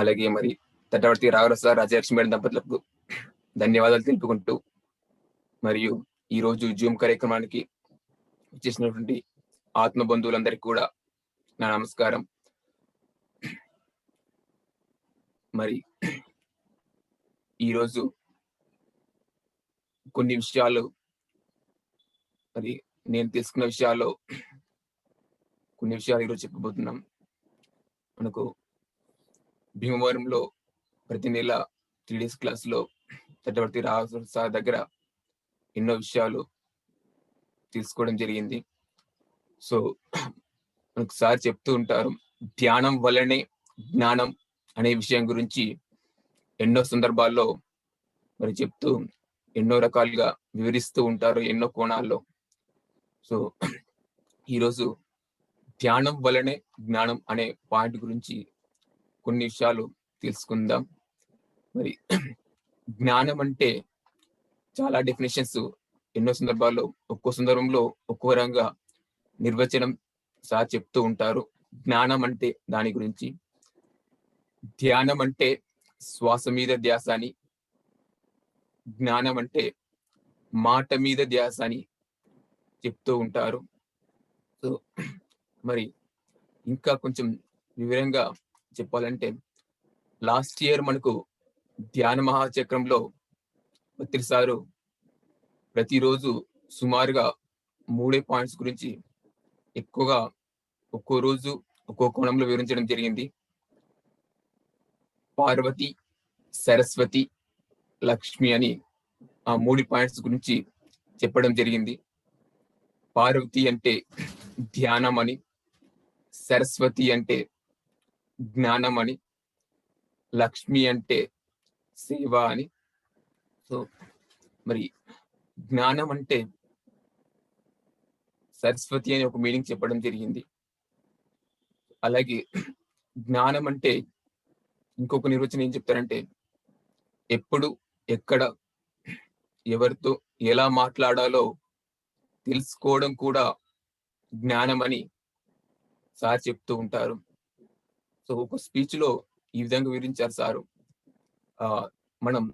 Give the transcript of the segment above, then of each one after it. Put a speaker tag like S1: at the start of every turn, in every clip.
S1: అలాగే మరి తటవర్తి రాఘరస రాజలక్ష్మి మేడం దంపతులకు ధన్యవాదాలు తెలుపుకుంటూ మరియు ఈ రోజు జూమ్ కార్యక్రమానికి చేసినటువంటి ఆత్మ బంధువులందరికీ కూడా నా నమస్కారం. మరి ఈరోజు కొన్ని విషయాలు మరి నేను తెలుసుకున్న విషయాల్లో కొన్ని విషయాలు ఈరోజు చెప్పబోతున్నాం. మనకు భీమవరంలో ప్రతి నెల త్రీ డేస్ క్లాస్లో చట్టవర్తి రావు సార్ దగ్గర ఎన్నో విషయాలు తెలుసుకోవడం జరిగింది. సో మనకు సార్ చెప్తూ ఉంటారు ధ్యానం వల్లనే జ్ఞానం అనే విషయం గురించి ఎన్నో సందర్భాల్లో మరి చెప్తూ ఎన్నో రకాలుగా వివరిస్తూ ఉంటారు ఎన్నో కోణాల్లో. సో ఈరోజు ధ్యానం వల్లనే జ్ఞానం అనే పాయింట్ గురించి కొన్ని విషయాలు తెలుసుకుందాం. మరి జ్ఞానం అంటే చాలా డెఫినేషన్స్ ఎన్నో సందర్భాల్లో ఒక్కో సందర్భంలో ఒక్కో రంగా నిర్వచనం సహా చెప్తూ ఉంటారు. జ్ఞానం అంటే దాని గురించి. ధ్యానం అంటే శ్వాస మీద ధ్యాస అని. జ్ఞానం అంటే మాట మీద ధ్యాస అని చెప్తూ ఉంటారు. సో మరి ఇంకా కొంచెం వివరంగా చెప్పాలంటే లాస్ట్ ఇయర్ మనకు ధ్యాన మహాచక్రంలో పత్రి సారు ప్రతిరోజు సుమారుగా మూడే పాయింట్స్ గురించి ఎక్కువగా ఒక్కో రోజు ఒక్కో కోణంలో వివరించడం జరిగింది. పార్వతి సరస్వతి లక్ష్మి అని ఆ మూడు పాయింట్స్ గురించి చెప్పడం జరిగింది. పార్వతి అంటే ధ్యానం అని సరస్వతి అంటే జ్ఞానం అని లక్ష్మి అంటే సేవ అని. సో మరి జ్ఞానం అంటే సరస్వతి అని ఒక మీనింగ్ చెప్పడం జరిగింది. అలాగే జ్ఞానం అంటే ఇంకొక నిర్వచనం ఏం చెప్తారంటే ఎప్పుడు ఎక్కడ ఎవరితో ఎలా మాట్లాడాలో తెలుసుకోవడం కూడా జ్ఞానం అని సార్ చెప్తూ ఉంటారు. సో ఒక స్పీచ్లో ఈ విధంగా వివరించారు సారు. ఆ మనం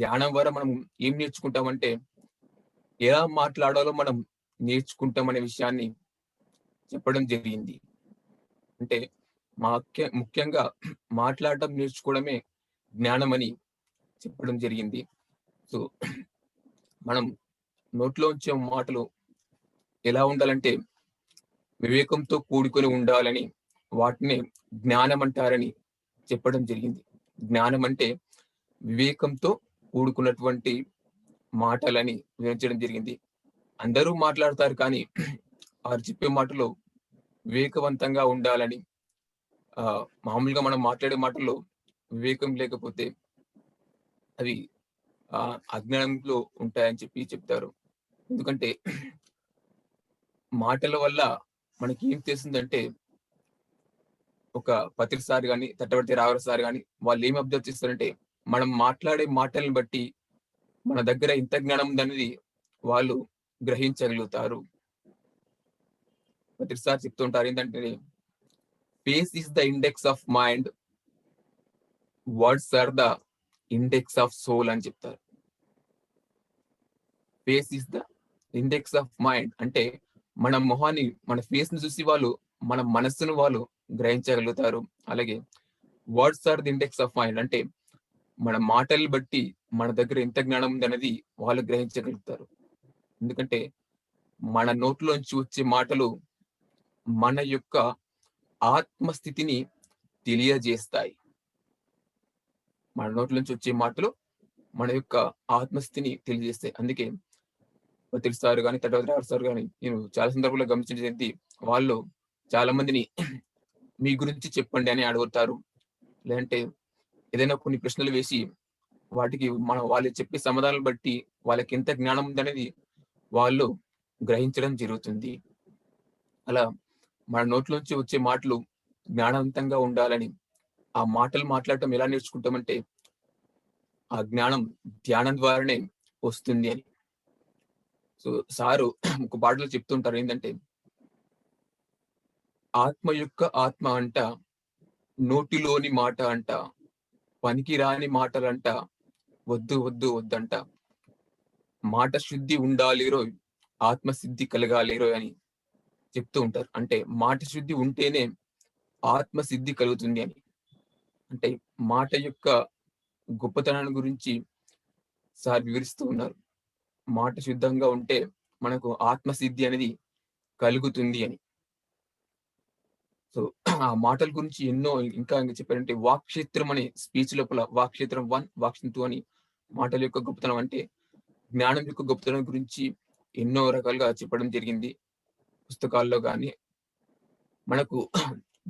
S1: ధ్యానం ద్వారా మనం ఏం నేర్చుకుంటామంటే ఎలా మాట్లాడాలో మనం నేర్చుకుంటాం అనే విషయాన్ని చెప్పడం జరిగింది. అంటే ముఖ్య ముఖ్యంగా మాట్లాడటం నేర్చుకోవడమే జ్ఞానం అని చెప్పడం జరిగింది. సో మనం నోట్లో ఉంచే మాటలు ఎలా ఉండాలంటే వివేకంతో కూడుకొని ఉండాలని వాటిని జ్ఞానం అంటారని చెప్పడం జరిగింది. జ్ఞానం అంటే వివేకంతో కూడుకున్నటువంటి మాటలని వివరించడం జరిగింది. అందరూ మాట్లాడతారు కానీ వారు చెప్పే మాటలో వివేకవంతంగా ఉండాలని ఆ మామూలుగా మనం మాట్లాడే మాటల్లో వివేకం లేకపోతే అవి ఆ అజ్ఞానంలో ఉంటాయని చెప్పి చెప్తారు. ఎందుకంటే మాటల వల్ల మనకి ఏం తెలిసిందంటే ఒక పత్రిక సార్ కానీ తట్టబడితే రావర సార్ కానీ వాళ్ళు ఏమి అబ్జర్వ్ చేస్తారంటే మనం మాట్లాడే మాటలను బట్టి మన దగ్గర ఇంత జ్ఞానం ఉందనేది వాళ్ళు గ్రహించగలుగుతారు. పత్రిక సార్ చెప్తుంటారు ఏంటంటే face is the index of mind words are the index of soul అని చెప్తారు. Face is the index of mind అంటే మన మొహాన్ని మన ఫేస్ని చూసి వాళ్ళు మన మనస్సును వాళ్ళు గ్రహించగలుగుతారు. అలాగే words are the index of mind అంటే మన మాటలు బట్టి మన దగ్గర ఎంత జ్ఞానం ఉందనేది వాళ్ళు గ్రహించగలుగుతారు. ఎందుకంటే మన నోట్లోంచి వచ్చే మాటలు మన యొక్క ఆత్మస్థితిని తెలియజేస్తాయి. మన నోట్లోంచి వచ్చే మాటలు మన యొక్క ఆత్మస్థితిని తెలియజేస్తాయి. అందుకే తెలుసు సార్ కానీ తర్వాత సార్ కానీ నేను చాలా సందర్భంలో గమనించినది వాళ్ళు చాలా మందిని మీ గురించి చెప్పండి అని అడుగుతారు. లేదంటే ఏదైనా కొన్ని ప్రశ్నలు వేసి వాటికి మనం వాళ్ళు చెప్పే సమాధానాలు బట్టి వాళ్ళకి ఎంత జ్ఞానం ఉందనేది వాళ్ళు గ్రహించడం జరుగుతుంది. అలా మన నోట్లోంచి వచ్చే మాటలు జ్ఞానవంతంగా ఉండాలని ఆ మాటలు మాట్లాడటం ఎలా నేర్చుకుంటామంటే ఆ జ్ఞానం ధ్యానం ద్వారానే వస్తుంది అని. సో సారు ఒక పాటలో చెప్తుంటారు ఏంటంటే ఆత్మ యొక్క ఆత్మ అంట నోటిలోని మాట అంట పనికిరాని మాటలంట వద్దు వద్దు వద్దంట. మాట శుద్ధి ఉండాలిరో ఆత్మసిద్ధి కలగాలిరో అని చెప్తూ ఉంటారు. అంటే మాట శుద్ధి ఉంటేనే ఆత్మసిద్ధి కలుగుతుంది అని. అంటే మాట యొక్క గొప్పతనాన్ని గురించి సార్ వివరిస్తూ ఉన్నారు. మాట శుద్ధంగా ఉంటే మనకు ఆత్మసిద్ధి అనేది కలుగుతుంది అని. సో ఆ మాటల గురించి ఎన్నో ఇంకా ఇంకా చెప్పారంటే వాక్క్షేత్రం అనే స్పీచ్ లోపల వాక్క్షేత్రం వన్ వాక్షన్ టూ అని మాటల యొక్క గొప్పతనం అంటే జ్ఞానం యొక్క గొప్పతనం గురించి ఎన్నో రకాలుగా చెప్పడం జరిగింది. పుస్తకాల్లో కానీ మనకు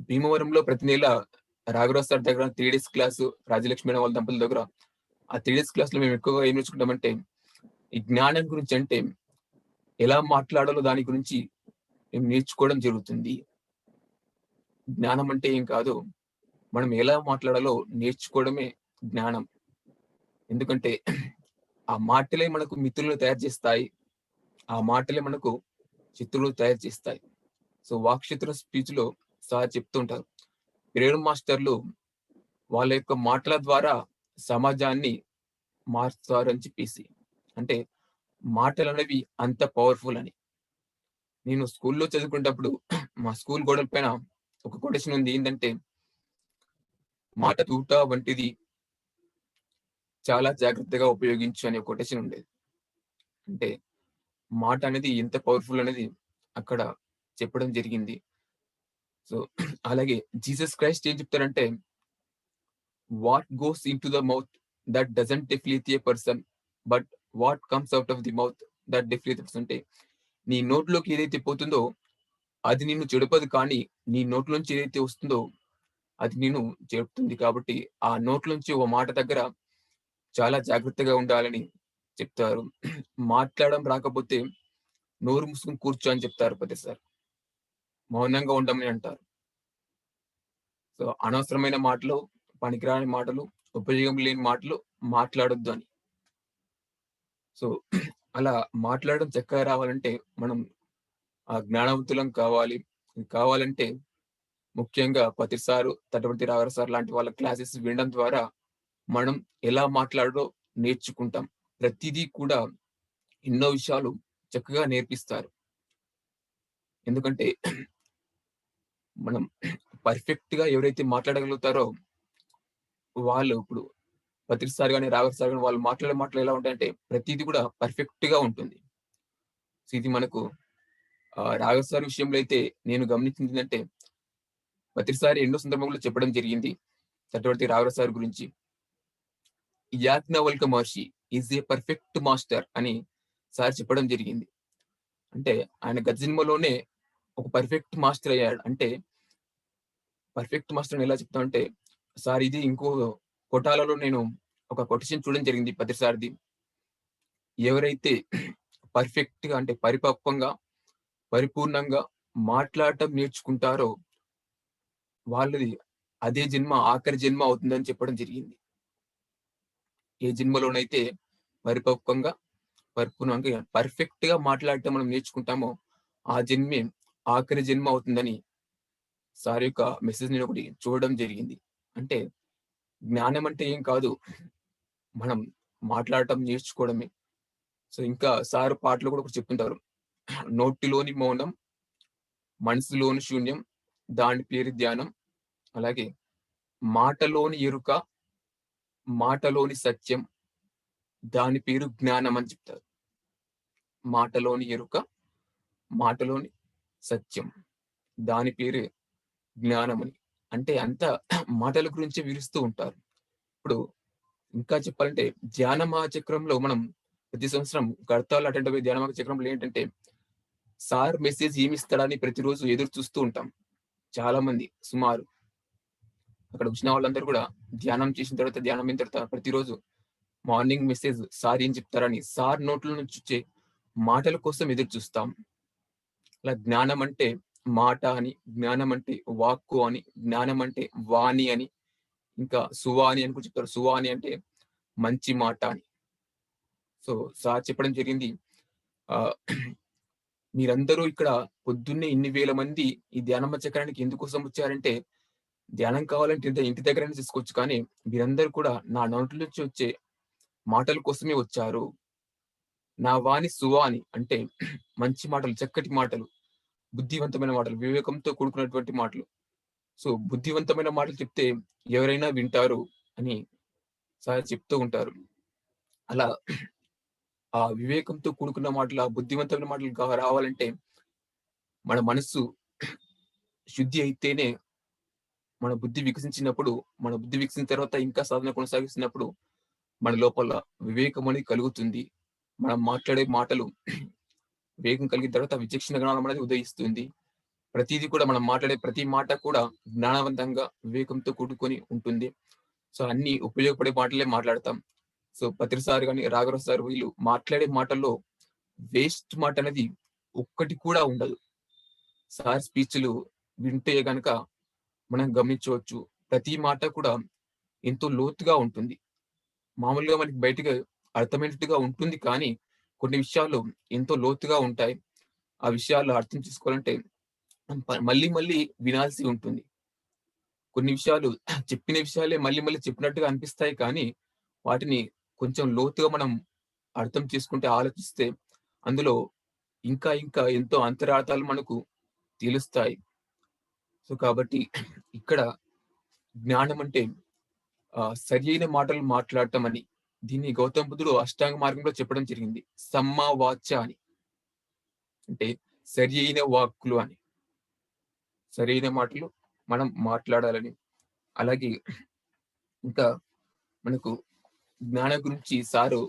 S1: భీమవరంలో ప్రతి నెల రాఘరాజ్ సార్ దగ్గర త్రీ డేస్ క్లాసు రాజలక్ష్మి వాళ్ళ దంపతుల దగ్గర ఆ త్రీ డేస్ క్లాస్లో మేము ఎక్కువగా ఏం నేర్చుకుంటామంటే ఈ జ్ఞానం గురించి అంటే ఎలా మాట్లాడాలో దాని గురించి మేము నేర్చుకోవడం జరుగుతుంది. జ్ఞానం అంటే ఏం కాదు. మనం ఎలా మాట్లాడాలో నేర్చుకోవడమే జ్ఞానం. ఎందుకంటే ఆ మాటలే మనకు మిత్రులు తయారు చేస్తాయి. ఆ మాటలే మనకు చిత్రులు తయారు చేస్తాయి. సో వాక్షిత్ర స్పీచ్లో సార్ చెప్తుంటారు. ప్రేరు మాస్టర్లు వాళ్ళ యొక్క మాటల ద్వారా సమాజాన్ని మారుస్తారు అని చెప్పేసి. అంటే మాటలు అనేవి అంత పవర్ఫుల్ అని. నేను స్కూల్లో చదువుకునేటప్పుడు మా స్కూల్ గోడల పైన ఒక కొటేషన్ ఉంది ఏంటంటే మాట తూట వంటిది చాలా జాగ్రత్తగా ఉపయోగించు అనే కొటేషన్ ఉండేది అంటే మాట అనేది ఎంత పవర్ఫుల్ అనేది అక్కడ చెప్పడం జరిగింది. సో అలాగే జీసస్ క్రైస్ట్ ఏం చెప్తారంటే what goes into the mouth that doesn't defileth a person but what comes out of the mouth that defile అంటే నీ నోట్లోకి ఏదైతే పోతుందో అది నిన్ను చెడుపదు కానీ నీ నోట్లోంచి ఏదైతే వస్తుందో అది నేను చెప్తుంది కాబట్టి ఆ నోట్లోంచి ఒక మాట దగ్గర చాలా జాగ్రత్తగా ఉండాలని చెప్తారు. మాట్లాడడం రాకపోతే నోరు మూసుకుని కూర్చో అని చెప్తారు ప్రతిసారి మౌనంగా ఉండమని అంటారు. సో అనవసరమైన మాటలు పనికిరాని మాటలు ఉపయోగం లేని మాటలు మాట్లాడొద్దు అని. సో అలా మాట్లాడడం చక్కగా రావాలంటే మనం ఆ జ్ఞానవంతులం కావాలి. కావాలంటే ముఖ్యంగా ప్రతిసారు తటవర్తి రాగర సార్ లాంటి వాళ్ళ క్లాసెస్ వినడం ద్వారా మనం ఎలా మాట్లాడో నేర్చుకుంటాం. ప్రతిదీ కూడా ఎన్నో విషయాలు చక్కగా నేర్పిస్తారు. ఎందుకంటే మనం పర్ఫెక్ట్గా ఎవరైతే మాట్లాడగలుగుతారో వాళ్ళు ఇప్పుడు పత్రిసారి కానీ రాగర్ సార్ కానీ వాళ్ళు మాట్లాడే మాటలు ఎలా ఉంటాయంటే ప్రతిదీ కూడా పర్ఫెక్ట్గా ఉంటుంది ఇది మనకు రాఘవ్ సార్ విషయంలో అయితే నేను గమనించింది ఏంటంటే ప్రతిసారి ఎన్నో సందర్భంలో చెప్పడం జరిగింది. చక్రవర్తి రాఘవ సార్ గురించి. Yajnavalkya Maharshi is a perfect master అని సార్ చెప్పడం జరిగింది. అంటే ఆయన గత జన్మలోనే ఒక పర్ఫెక్ట్ మాస్టర్ అయ్యాడు. అంటే పర్ఫెక్ట్ మాస్టర్ ఎలా చెప్తామంటే సార్ ఇది ఇంకో కొటాలలో నేను ఒక కొటేషన్ చూడడం జరిగింది ప్రతిసారిది. ఎవరైతే పర్ఫెక్ట్గా అంటే పరిపక్వంగా పరిపూర్ణంగా మాట్లాడటం నేర్చుకుంటారో వాళ్ళది అదే జన్మ ఆఖరి జన్మ అవుతుందని చెప్పడం జరిగింది. ఏ జన్మలోనైతే పరిపక్వంగా పరిపూర్ణంగా పర్ఫెక్ట్గా మాట్లాడటం మనం నేర్చుకుంటామో ఆ జన్మే ఆఖరి జన్మ అవుతుందని సార్ యొక్క మెసేజ్ నేను ఒకటి చూడడం జరిగింది. అంటే జ్ఞానం అంటే ఏం కాదు. మనం మాట్లాడటం నేర్చుకోవడమే. సో ఇంకా సార్ పాటలు కూడా ఒకటి చెప్తుంటారు. నోటిలోని మౌనం మనసులోని శూన్యం దాని పేరు ధ్యానం. అలాగే మాటలోని ఎరుక మాటలోని సత్యం దాని పేరు జ్ఞానం అని చెప్తారు. మాటలోని ఎరుక మాటలోని సత్యం దాని పేరు జ్ఞానం అని. అంటే అంత మాటల గురించి విరుస్తూ ఉంటారు. ఇప్పుడు ఇంకా చెప్పాలంటే ధ్యాన చక్రంలో మనం ప్రతి సంవత్సరం గడతాలు అటెండ్ అయ్యే ధ్యాన చక్రంలో ఏంటంటే సార్ మెసేజ్ ఏమి ఇస్తాడని ప్రతిరోజు ఎదురు చూస్తూ ఉంటాం. చాలా మంది సుమారు. అక్కడ వచ్చిన వాళ్ళందరూ కూడా ధ్యానం చేసిన తర్వాత ధ్యానం అయిన తర్వాత ప్రతిరోజు మార్నింగ్ మెసేజ్ సార్ ఏం చెప్తారని సార్ నోట్ల నుంచి వచ్చే మాటల కోసం ఎదురు చూస్తాం. అలా జ్ఞానం అంటే మాట అని జ్ఞానం అంటే వాక్కు అని జ్ఞానం అంటే వాణి అని ఇంకా సువాణి అని కూడా చెప్తారు. సువాణి అంటే మంచి మాట అని. సో సార్ చెప్పడం జరిగింది. ఆ మీరందరూ ఇక్కడ పొద్దున్నే ఇన్ని వేల మంది ఈ ధ్యానమ్మ చక్రానికి ఎందుకోసం వచ్చారంటే ధ్యానం కావాలంటే ఇంటి ఇంటి దగ్గర తీసుకోవచ్చు. కానీ మీరందరూ కూడా నా నోటి నుంచి వచ్చే మాటల కోసమే వచ్చారు. నా వాణి సువాని అంటే మంచి మాటలు, చక్కటి మాటలు, బుద్ధివంతమైన మాటలు, వివేకంతో కూడుకున్నటువంటి మాటలు. సో, బుద్ధివంతమైన మాటలు చెప్తే ఎవరైనా వింటారు అని సార్ చెప్తూ ఉంటారు. అలా ఆ వివేకంతో కూడుకున్న మాటలు, ఆ బుద్ధివంతమైన మాటలు రావాలంటే మన మనస్సు శుద్ధి అయితేనే మన బుద్ధి వికసించినప్పుడు, మన బుద్ధి వికసించిన తర్వాత ఇంకా సాధన కొనసాగిస్తున్నప్పుడు మన లోపల వివేకం అనేది కలుగుతుంది. మనం మాట్లాడే మాటలు వివేకం కలిగిన తర్వాత విచక్షణ జ్ఞానం అనేది ఉదయిస్తుంది. ప్రతిదీ కూడా మనం మాట్లాడే ప్రతి మాట కూడా జ్ఞానవంతంగా, వివేకంతో కూడుకొని ఉంటుంది. సో, అన్ని ఉపయోగపడే మాటలే మాట్లాడతాం. సో, పత్రి సార్ గాని, సార్ వీళ్ళు మాట్లాడే మాటల్లో వేస్ట్ మాట అనేది ఒక్కటి కూడా ఉండదు. సార్ స్పీచ్‌లు వింటే గనక మనం గమనించవచ్చు. ప్రతి మాట కూడా ఎంతో లోతుగా ఉంటుంది. మామూలుగా మనకి బయటకు అర్థమైనట్టుగా ఉంటుంది కానీ, కొన్ని విషయాలు ఎంతో లోతుగా ఉంటాయి. ఆ విషయాలు అర్థం చేసుకోవాలంటే మళ్ళీ మళ్ళీ వినాల్సి ఉంటుంది. కొన్ని విషయాలు చెప్పిన విషయాలే మళ్ళీ మళ్ళీ చెప్పినట్టుగా అనిపిస్తాయి కానీ, వాటిని కొంచెం లోతుగా మనం అర్థం చేసుకుంటే, ఆలోచిస్తే అందులో ఇంకా ఇంకా ఎంతో అంతరార్థాలు మనకు తెలుస్తాయి. సో, కాబట్టి ఇక్కడ జ్ఞానం అంటే సరి అయిన మాటలు మాట్లాడటం అని. దీన్ని గౌతమ బుద్ధుడు అష్టాంగ మార్గంలో చెప్పడం జరిగింది. సమ్మా వాచా అని. అంటే సరి అయిన వాక్కులు అని. సరైన మాటలు మనం మాట్లాడాలని. అలాగే ఇంకా మనకు జ్ఞానం గురించి సారు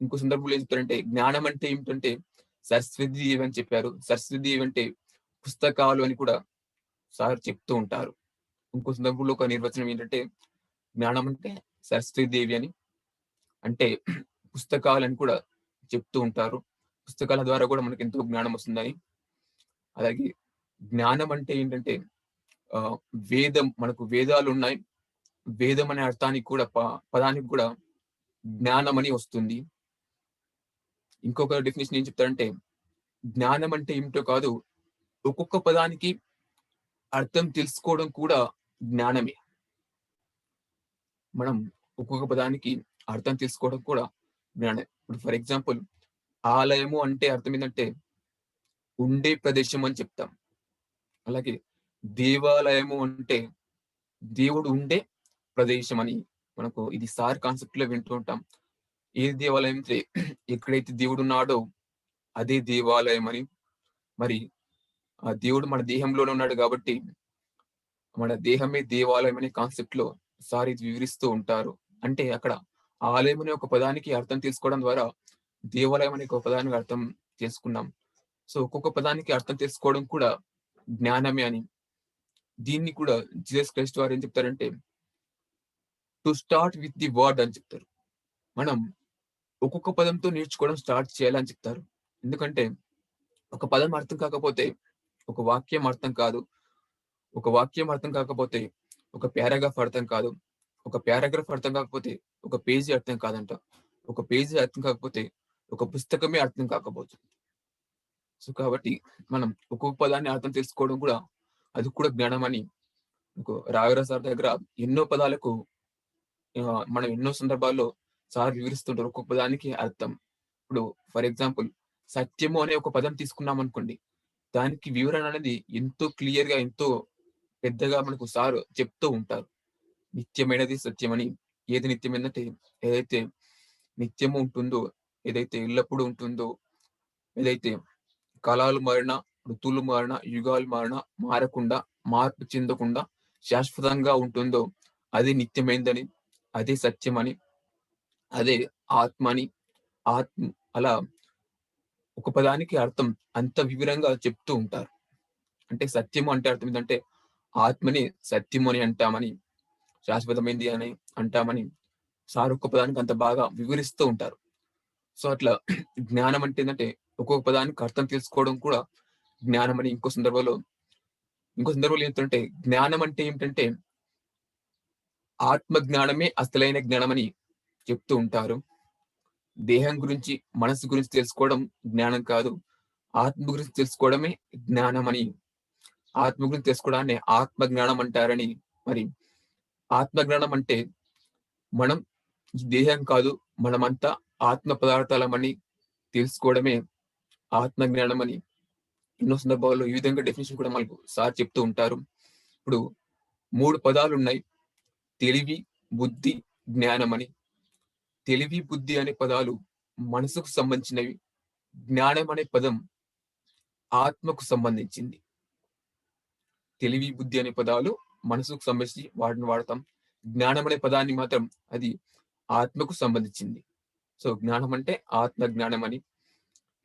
S1: ఇంకో సందర్భంలో ఏం చెప్తారంటే, జ్ఞానం అంటే ఏమిటంటే సరస్వతి దేవి అని చెప్పారు. సరస్వతి దేవి అంటే పుస్తకాలు అని కూడా సార్ చెప్తూ ఉంటారు. ఇంకో సందర్భంలో ఒక నిర్వచనం ఏంటంటే, జ్ఞానం అంటే సరస్వతి దేవి అని. అంటే పుస్తకాలు అని కూడా చెప్తూ ఉంటారు. పుస్తకాల ద్వారా కూడా మనకు ఎంతో జ్ఞానం వస్తుందని. అలాగే జ్ఞానం అంటే ఏంటంటే ఆ వేదం మనకు వేదాలు ఉన్నాయి వేదం అనే అర్థానికి కూడా ప పదానికి కూడా జ్ఞానం అని వస్తుంది. ఇంకొక డెఫినేషన్ ఏం చెప్తారంటే, జ్ఞానం అంటే ఏమిటో కాదు, ఒక్కొక్క పదానికి అర్థం తెలుసుకోవడం కూడా జ్ఞానమే. మనం ఒక్కొక్క పదానికి అర్థం తెలుసుకోవడం కూడా జ్ఞానం ఇప్పుడు ఫర్ ఎగ్జాంపుల్ ఆలయము అంటే అర్థం ఏంటంటే ఉండే ప్రదేశం అని చెప్తాం. అలాగే దేవాలయము అంటే దేవుడు ఉండే ప్రదేశం అని మనకు ఇది సార్ కాన్సెప్ట్లో వింటూ ఉంటాం. ఏ దేవాలయం అయితే ఎక్కడైతే దేవుడున్నాడో అదే దేవాలయం అని. మరి ఆ దేవుడు మన దేహంలోనే ఉన్నాడు కాబట్టి మన దేహమే దేవాలయం అనే కాన్సెప్ట్‌లో సార్ ఇది వివరిస్తూ ఉంటారు. అంటే అక్కడ ఆలయం అనే ఒక పదానికి అర్థం తీసుకోవడం ద్వారా దేవాలయం అనే ఒక పదానికి అర్థం చేసుకున్నాం సో, ఒక్కొక్క పదానికి అర్థం చేసుకోవడం కూడా జ్ఞానమే అని. దీన్ని కూడా జీసస్ క్రైస్ట్ వారు ఏం చెప్తారంటే to start with the word అని చెప్తారు. మనం ఒక్కొక్క పదంతో నేర్చుకోవడం స్టార్ట్ చేయాలని చెప్తారు. ఎందుకంటే ఒక పదం అర్థం కాకపోతే ఒక వాక్యం అర్థం కాదు. ఒక వాక్యం అర్థం కాకపోతే ఒక పారాగ్రాఫ్ అర్థం కాదు. ఒక పారాగ్రాఫ్ అర్థం కాకపోతే ఒక పేజీ అర్థం కాదంట. ఒక పేజీ అర్థం కాకపోతే ఒక పుస్తకమే అర్థం కాకపోతుంది. సో, కాబట్టి మనం ఒక్కొక్క పదాన్ని అర్థం తెలుసుకోవడం కూడా అది కూడా జ్ఞానం అని ఇంకో సార్ దగ్గర ఎన్నో పదాలకు మనం ఎన్నో సందర్భాల్లో సార్ వివరిస్తుంటారు. ఒక్కొక్క పదానికి అర్థం. ఇప్పుడు ఫర్ ఎగ్జాంపుల్ సత్యము అనే ఒక పదం తీసుకున్నాం అనుకోండి దానికి వివరణ అనేది ఎంతో క్లియర్గా ఎంతో పెద్దగా మనకు సార్ చెప్తూ ఉంటారు. నిత్యమైనది సత్యమని. ఏది నిత్యమైనదంటే ఏదైతే నిత్యము ఉంటుందో, ఏదైతే ఎల్లప్పుడూ ఉంటుందో, ఏదైతే కాలాలు మారినా, ఋతువులు మారినా, యుగాలు మారినా మారకుండా, మార్పు చెందకుండా శాశ్వతంగా ఉంటుందో అది నిత్యమైందని అదే సత్యమని, అదే ఆత్మ అని, ఆత్మ అలా ఒక పదానికి అర్థం అంత వివరంగా చెప్తూ ఉంటారు. అంటే సత్యము అంటే అర్థం ఏంటంటే ఆత్మని సత్యము అని అంటామని, శాశ్వతమైంది అని అంటామని సార్ ఒక్క పదానికి అంత బాగా వివరిస్తూ ఉంటారు. సో, అట్లా జ్ఞానం అంటే ఏంటంటే ఒక్కొక్క పదానికి అర్థం తెలుసుకోవడం కూడా జ్ఞానం అని ఇంకో సందర్భంలో ఇంకో సందర్భంలో ఏంటంటే జ్ఞానం అంటే ఏంటంటే ఆత్మ జ్ఞానమే అసలైన జ్ఞానమని చెప్తూ ఉంటారు. దేహం గురించి, మనసు గురించి తెలుసుకోవడం జ్ఞానం కాదు. ఆత్మ గురించి తెలుసుకోవడమే జ్ఞానం అని ఆత్మ గురించి తెలుసుకోవడాన్ని ఆత్మ జ్ఞానం అంటారని మరి. ఆత్మ జ్ఞానం అంటే మనం ఈ దేహం కాదు మనమంతా ఆత్మ పదార్థాలమని తెలుసుకోవడమే ఆత్మ జ్ఞానం అని ఎన్నో సందర్భాల్లో ఈ విధంగా డెఫినేషన్ కూడా మనకు సార్ చెప్తూ ఉంటారు. ఇప్పుడు మూడు పదాలు ఉన్నాయి తెలివి బుద్ధి జ్ఞానం అని తెలివి బుద్ధి అనే పదాలు మనసుకు సంబంధించినవి. జ్ఞానం అనే పదం ఆత్మకు సంబంధించింది. తెలివి బుద్ధి అనే పదాలు మనసుకు సంబంధించి వాటిని వాడతాం. జ్ఞానం అనే పదాన్ని మాత్రం అది ఆత్మకు సంబంధించింది. సో జ్ఞానం అంటే ఆత్మ జ్ఞానం అని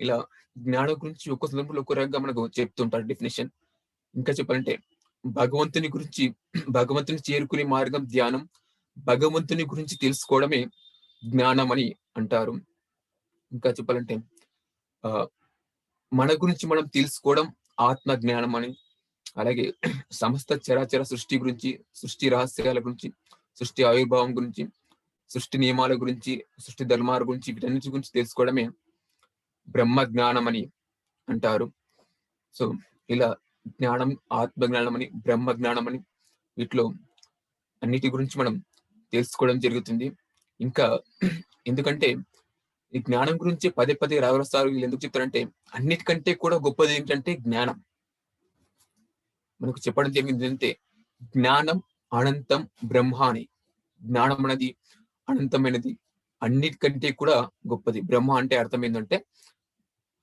S1: ఇలా జ్ఞానం గురించి ఒక్క సందర్భంలో ఒక్క రకంగా మనకు చెప్తుంటారు డెఫినేషన్. ఇంకా చెప్పాలంటే భగవంతుని గురించి భగవంతుని చేరుకునే మార్గం ధ్యానం భగవంతుని గురించి తెలుసుకోవడమే జ్ఞానం అని అంటారు. ఇంకా చెప్పాలంటే ఆ మన గురించి మనం తెలుసుకోవడం ఆత్మ జ్ఞానం అని అలాగే సమస్త చరాచర సృష్టి గురించి సృష్టి రహస్యాల గురించి సృష్టి ఆవిర్భావం గురించి సృష్టి నియమాల గురించి సృష్టి ధర్మాల గురించి వీటన్నిటి గురించి తెలుసుకోవడమే బ్రహ్మ జ్ఞానం అని అంటారు. సో ఇలా జ్ఞానం ఆత్మ జ్ఞానం అని బ్రహ్మ జ్ఞానం అని వీటిలో అన్నిటి గురించి మనం తెలుసుకోవడం జరుగుతుంది. ఇంకా ఎందుకంటే ఈ జ్ఞానం గురించి పదే పదే రాగరస్తారు వీళ్ళు ఎందుకు చెప్తారంటే అన్నిటికంటే కూడా గొప్పది ఏంటంటే జ్ఞానం. మనకు చెప్పడం జరిగింది అంటే జ్ఞానం అనంతం బ్రహ్మ అని జ్ఞానం అనేది అనంతమైనది. అన్నిటికంటే కూడా గొప్పది. బ్రహ్మ అంటే అర్థం ఏంటంటే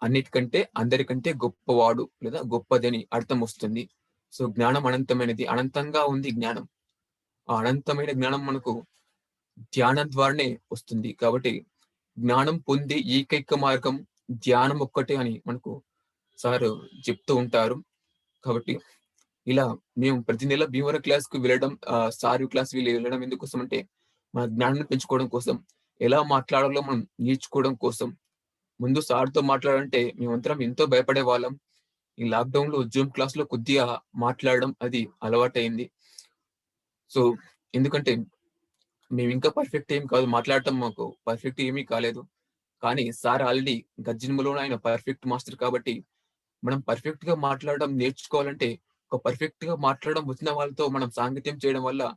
S1: అన్నిటికంటే అందరికంటే గొప్పవాడు లేదా గొప్పది అని అర్థం వస్తుంది. సో జ్ఞానం అనంతమైనది. అనంతంగా ఉంది జ్ఞానం. ఆ అనంతమైన జ్ఞానం మనకు ధ్యానం ద్వారానే వస్తుంది. కాబట్టి జ్ఞానం పొందే ఏకైక మార్గం ధ్యానం ఒక్కటే అని మనకు సార్ చెప్తూ ఉంటారు. కాబట్టి ఇలా మేము ప్రతి నెల భీమవరం క్లాస్కు వెళ్ళడం సారు క్లాస్ వెళ్ళడం ఎందుకోసం అంటే మన జ్ఞానాన్ని పెంచుకోవడం కోసం ఎలా మాట్లాడాలో మనం నేర్చుకోవడం కోసం ముందు సార్తో మాట్లాడాలంటే మేమంతరం ఎంతో భయపడే వాళ్ళం. ఈ లాక్డౌన్లో జూమ్ క్లాస్లో కొద్దిగా మాట్లాడడం అది అలవాటైంది. సో ఎందుకంటే మేము ఇంకా పర్ఫెక్ట్ ఏం కాదు మాట్లాడటం మాకు పర్ఫెక్ట్ ఏమీ కాలేదు. కానీ సార్ ఆల్రెడీ గజ్జిన్మలో ఆయన పర్ఫెక్ట్ మాస్టర్ కాబట్టి మనం పర్ఫెక్ట్గా మాట్లాడడం నేర్చుకోవాలంటే ఒక పర్ఫెక్ట్గా మాట్లాడడం వచ్చిన వాళ్ళతో మనం సాంగత్యం చేయడం వల్ల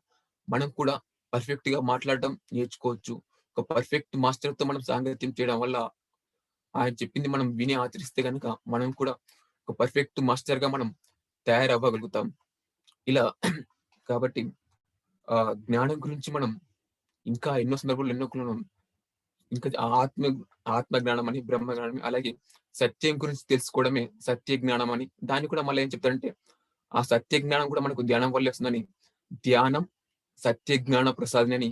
S1: మనం కూడా పర్ఫెక్ట్గా మాట్లాడడం నేర్చుకోవచ్చు. ఒక పర్ఫెక్ట్ మాస్టర్తో మనం సాంగత్యం చేయడం వల్ల ఆయన చెప్పింది మనం విని ఆచరిస్తే కనుక మనం కూడా ఒక పర్ఫెక్ట్ మాస్టర్గా మనం తయారవ్వగలుగుతాం. ఇలా కాబట్టి ఆ జ్ఞానం గురించి మనం ఇంకా ఎన్నో సందర్భాలు ఎన్నో ఇంకా ఆత్మ ఆత్మ జ్ఞానం అని బ్రహ్మ జ్ఞానం అలాగే సత్యం గురించి తెలుసుకోవడమే సత్య జ్ఞానం అని. దాన్ని కూడా మళ్ళీ ఏం చెప్తారంటే ఆ సత్య జ్ఞానం కూడా మనకు ధ్యానం వల్ల వస్తుందని ధ్యానం సత్య జ్ఞాన ప్రసాద్ అని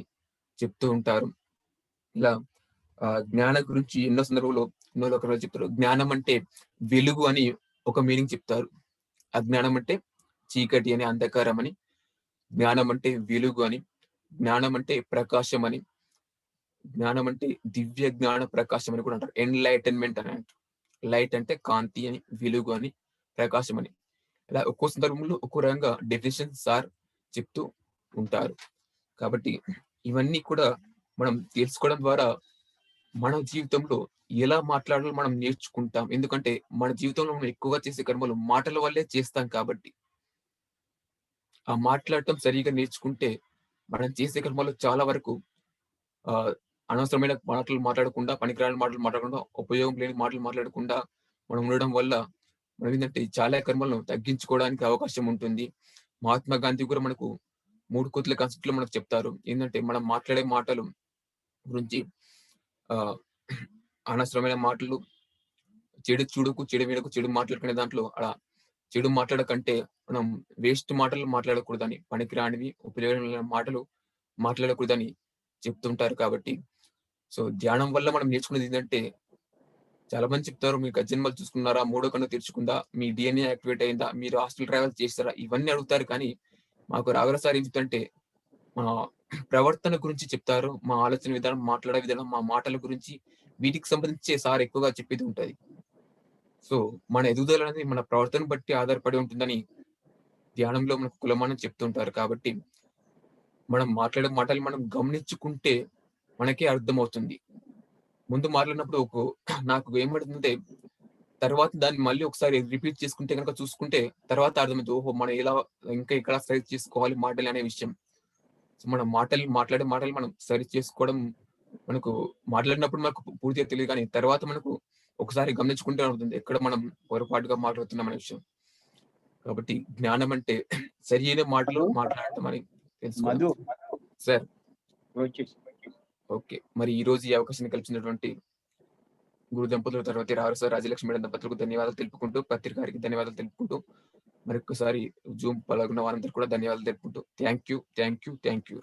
S1: చెప్తూ ఉంటారు. ఇలా ఆ జ్ఞానం గురించి ఎన్నో సందర్భంలో ఒక రోజు చెప్తారు. జ్ఞానం అంటే వెలుగు అని ఒక మీనింగ్ చెప్తారు. అజ్ఞానం అంటే చీకటి అని అంధకారం అని. జ్ఞానం అంటే వెలుగు అని. జ్ఞానం అంటే ప్రకాశం అని. జ్ఞానం అంటే దివ్య జ్ఞాన ప్రకాశం అని కూడా అంటారు. ఎన్లైటన్మెంట్ అని అంటారు. లైట్ అంటే కాంతి అని వెలుగు అని ప్రకాశం అని. ఇలా ఒక్కో సందర్భంలో ఒక్కో రకంగా డెఫినేషన్ సార్ చెప్తూ ఉంటారు. కాబట్టి ఇవన్నీ కూడా మనం తెలుసుకోవడం ద్వారా మన జీవితంలో ఎలా మాట్లాడాలో మనం నేర్చుకుంటాం. ఎందుకంటే మన జీవితంలో మనం ఎక్కువగా చేసే కర్మలు మాటల వల్లే చేస్తాం కాబట్టి. ఆ మాట్లాడటం సరిగా నేర్చుకుంటే మనం చేసే కర్మలు చాలా వరకు ఆ అనవసరమైన మాటలు మాట్లాడకుండా పనికిరాని మాటలు మాట్లాడకుండా ఉపయోగం లేని మాటలు మాట్లాడకుండా మనం ఉండడం వల్ల మనం ఏంటంటే చాలా కర్మలను తగ్గించుకోవడానికి అవకాశం ఉంటుంది. మహాత్మా గాంధీ కూడా మనకు మూడు కోతుల కాన్సెప్ట్లో మనకు చెప్తారు. ఏంటంటే మనం మాట్లాడే మాటలు గురించి అనవసరమైన మాటలు చెడు చూడుకు చెడు వీడకు చెడు మాట్లాడుకునే దాంట్లో అలా చెడు మాట్లాడకంటే మనం వేస్ట్ మాటలు మాట్లాడకూడదని పనికిరానివి ఉపయోగమైన మాటలు మాట్లాడకూడదని చెప్తుంటారు కాబట్టి. సో ధ్యానం వల్ల మనం నేర్చుకునేది ఏంటంటే చాలా మంది చెప్తారు మీరు గజ్జన్మలు చూసుకున్నారా? మూడో కన్ను తెరుచుకుందా? మీ డిఎన్ఏ యాక్టివేట్ అయిందా? మీరు హాస్టల్ ట్రావెల్ చేస్తారా? ఇవన్నీ అడుగుతారు కానీ మాకు రాగల సార్ ఏం చెప్తుంటే మా ప్రవర్తన గురించి చెప్తారు మా ఆలోచన విధానం మాట్లాడే విధానం మా మాటల గురించి వీటికి సంబంధించి సార్ ఎక్కువగా చెప్పేది ఉంటుంది సో మన ఎదుగుదల అనేది మన ప్రవర్తన బట్టి ఆధారపడి ఉంటుందని ధ్యానంలో మనకు కులమానం చెప్తుంటారు కాబట్టి మనం మాట్లాడే మాటలు మనం గమనించుకుంటే మనకే అర్థమవుతుంది ముందు మాట్లాడినప్పుడు ఒక నాకు ఏమడుతుందంటే తర్వాత దాన్ని మళ్ళీ ఒకసారి రిపీట్ చేసుకుంటే కనుక చూసుకుంటే తర్వాత అర్థమైంది ఓహో! మనం ఎలా ఇంకా ఇక్కడ సరి చేసుకోవాలి మాటలు అనే విషయం. సో, మన మాటలు మాట్లాడే మాటలు మనం సరి చేసుకోవడం మనకు మాట్లాడినప్పుడు మనకు పూర్తిగా తెలీదు గానీ తర్వాత మనకు ఒకసారి గమనించుకుంటే అర్థమవుతుంది. ఎక్కడ మనం పొరపాటుగా మాట్లాడుతున్నాం అనే విషయం. కాబట్టి జ్ఞానం అంటే సరియైన మాటలు
S2: మధు?
S1: మాట్లాడటం అని.
S2: మధు
S1: సార్. ఓకే. మరి ఈరోజు ఈ అవకాశాన్ని కల్పించినటువంటి గురు దంపతుల తర్వాత రారు సార్ రాజలక్ష్మి దంపతులకు ధన్యవాదాలు తెలుపుకుంటూ, పత్రిక గారికి ధన్యవాదాలు తెలుపుకుంటూ, మరొకసారి జూమ్ పాల్గొన్న వారందరికీ కూడా ధన్యవాదాలు తెలుపుకుంటూ thank you, thank you, thank you.